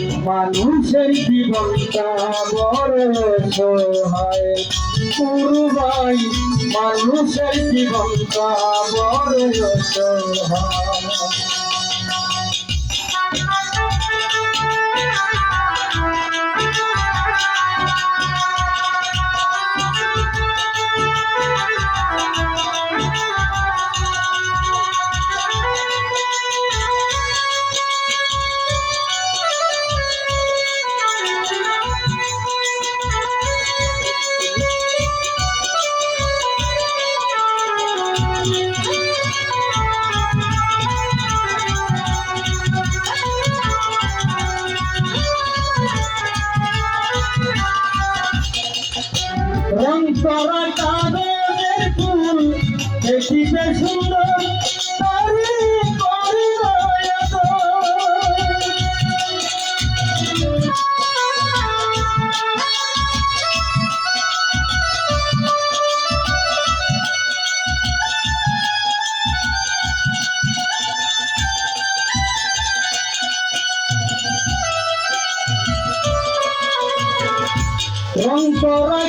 মানুষের জীবনটা বড় সহায়। পুরুবাই মানুষের জীবনটা বড় সহায়। রং করা কাগজের ফুল দেখিতে সুন্দর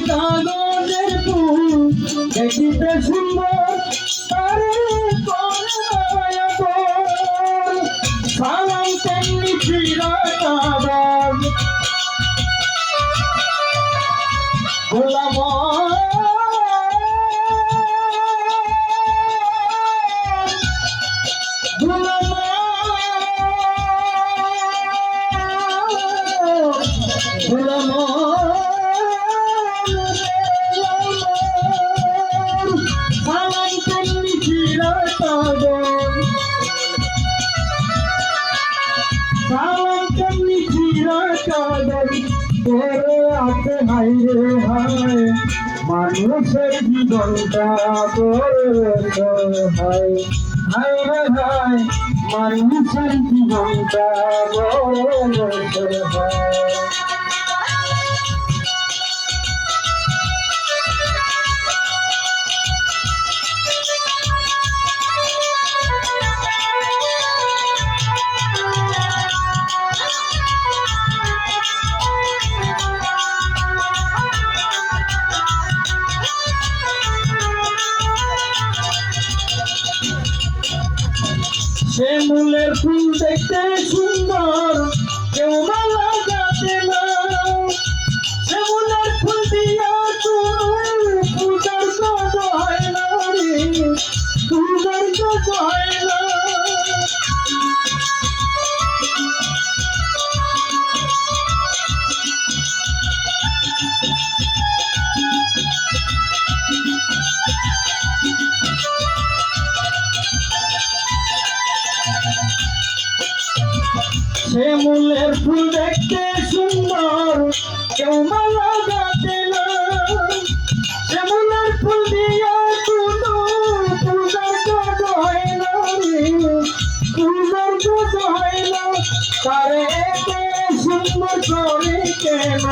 কাগজের ফুল দেখিতে সুন্দর তারে করে আছে হাই রে হায় মানুষের জীবনটা হাই হায় রে হায় মানুষের জীবনটা তোরে মূলের ফুল দেখতে সুন্দর। সে মূলের ফুল দেখতে সুন্দর, কেউ মালা গাতে না। সে মূলের ফুল দিয়া কোনো পূজার কাজ হয় না পূজার কাজ হয় না, তারে সুন্দর করে কেন।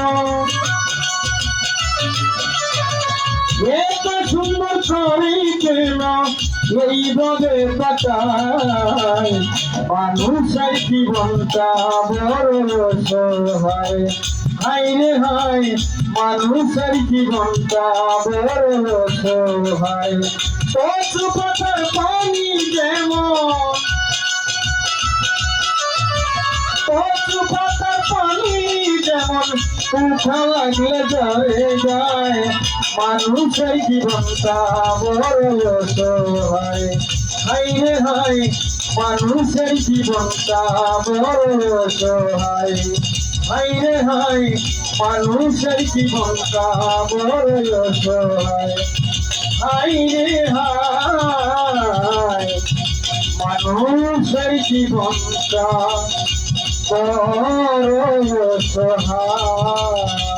এত সুন্দর করে কেন এইভাবে পাতায়। মানুষের জীবনটা বড় সহায়। হাই রে হাই মানুষের জীবনটা বড় সহায়। পশু পাতার পানি যেমন পশু পাতার পানি যেমন কুঠা লাগলে যায় যায় মানুষের জীবনটা বড় সহায় হাই রে হাই মানুষের জীবনটা বড় সহায় হাই রে হাই মানুষের জীবনটা বড় সহায় হাই রে হাই মানুষের জীবনটা বড় সহায়।